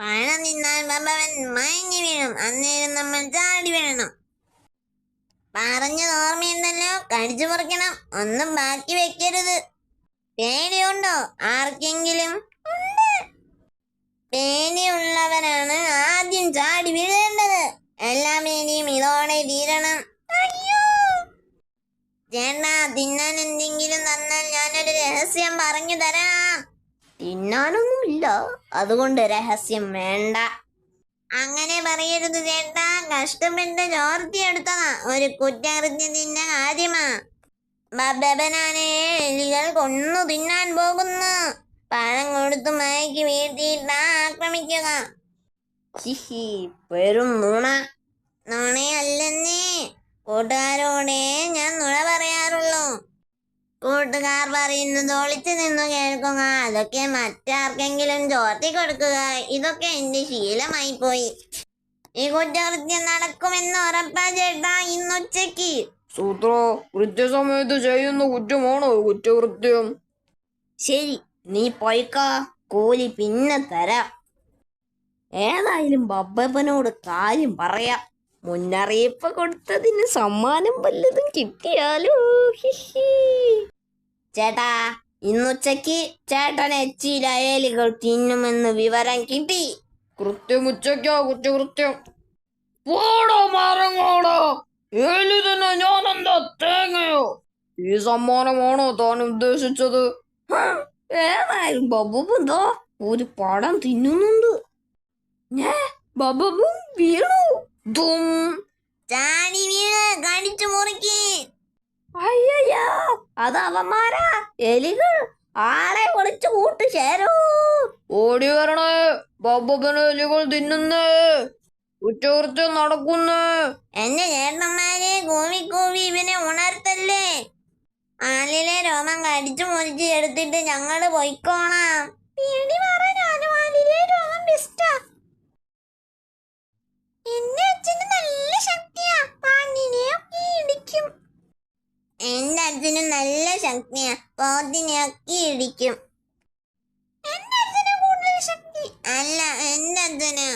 പഴം നിന്നാൽ ബബവൻ മയങ്ങി വീഴും. അന്നേരം നമ്മൾ ചാടി വീഴണം. പറഞ്ഞത് ഓർമ്മയുണ്ടല്ലോ? കടിച്ചു മുറിക്കണം ഒന്നും ബാക്കി വെക്കരുത്. പേടിയുണ്ടോ? ആർക്കെങ്കിലും? ഉണ്ട്. പേടിയുള്ളവരാണ് ആദ്യം ചാടി വീഴേണ്ടത്. എല്ലാ പേടിയും ഇതോടെ തീരണം. ചേട്ടാ തിന്നാൻ എന്തെങ്കിലും തന്നാൽ ഞാനൊരു രഹസ്യം പറഞ്ഞു തരാം. തിന്നാനൊന്നുമില്ല. അതുകൊണ്ട് രഹസ്യം വേണ്ട. അങ്ങനെ പറയരുത് ചേട്ടാ. കഷ്ടപ്പെട്ട് ചോർത്തിയെടുത്തതാ ഒരു കുറ്റകൃത്യത്തിന്റെ കാര്യമാ. ബബനാനയെ എലികൾ കൊന്നു തിന്നാൻ പോകുന്നു. പഴം കൊടുത്തു മയക്കി വീഴ്ത്തിയിട്ടാ ആക്രമിക്കുക. ഹിഹി വെറും നുണ. നുണയല്ലെന്നേ. കൂട്ടുകാരോടെ കൂട്ടുകാർ പറയുന്നത് ഒളിച്ചു നിന്നു കേൾക്കുക അതൊക്കെ മറ്റാർക്കെങ്കിലും ചോർത്തി കൊടുക്കുക. ഇതൊക്കെ എന്റെ ശീലമായി പോയി. ഈ കുറ്റകൃത്യം നടക്കുമെന്ന് ഉറപ്പാ ചേട്ടാ. ഇന്നുച്ചയ്ക്ക് സൂത്ര കൃത്യസമയത്ത് ചെയ്യുന്ന കുറ്റമാണോ കുറ്റകൃത്യം? ശരി നീ പോയിക്ക. കൂലി പിന്നെ തരാം. ഏതായാലും ബബ്ബപ്പനോട് കാര്യം പറയാം. മുന്നറിയിപ്പ് കൊടുത്തതിന് സമ്മാനം വല്ലതും കിട്ടിയാലോ? ഹിഹി. ചേട്ടാ ഇന്നുച്ചയ്ക്ക് ചേട്ടൻ എച്ചിയിൽ അയലുകൾ തിന്നുമെന്ന് വിവരം കിട്ടി. കൃത്യം ഉച്ചക്കോ കുറ്റകൃത്യം പോടോ മരങ്ങോടോ. ഏലി തന്നെ ഞാനെന്താ തേങ്ങയോ? ഈ സമ്മാനമാണോ താൻ ഉദ്ദേശിച്ചത്? ഏതായാലും ബബുബുന്തോ ഒരു പടം തിന്നുന്നുണ്ട്. ഞാ ബബബു വീണു. ദും. ചാടി വീണ് കടിച്ചു മുറിക്കേ. അയ്യയ്യോ അത് അവന്മാരാ എലികൾ ആളെ വിളിച്ചു കൂട്ട് ചേരൂ. ഓടി വരണേ. ബാബപ്പന് എലികൾ തിന്നുന്നേ. കുറ്റകൃത്യം നടക്കുന്നേ. എന്റെ ചേട്ടന്മാരെ കൂവി കൂവി ഇവനെ ഉണർത്തല്ലേ? ആലിലെ രോമം കടിച്ചു മുറിച്ച് എടുത്തിട്ട് ഞങ്ങൾ പൊയ്ക്കോളാം ശക്തിയാ പോത്തിനെയൊക്കെ ഇടിക്കും. അല്ല എന്റെ അച്ഛന്.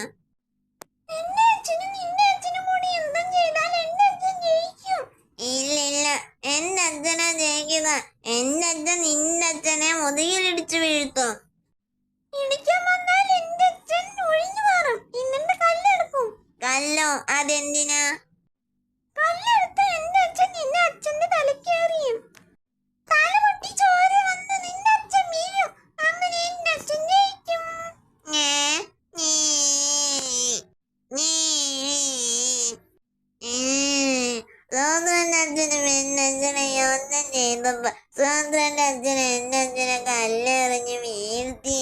ഇല്ല ഇല്ല. എന്റെ അച്ഛനാ ജയിക്കുക. എന്റെ അച്ഛൻ നിന്റെ അച്ഛനെ മുതുകിലിടിച്ചു വീഴ്ത്തും. കല്ലോ വന്നാൽ ചെയ്തത് സ്വതന്ത്രന്റെ അച്ഛൻ എന്റെ അച്ഛനെ കല്ലെറിഞ്ഞ് വീഴ്ത്തി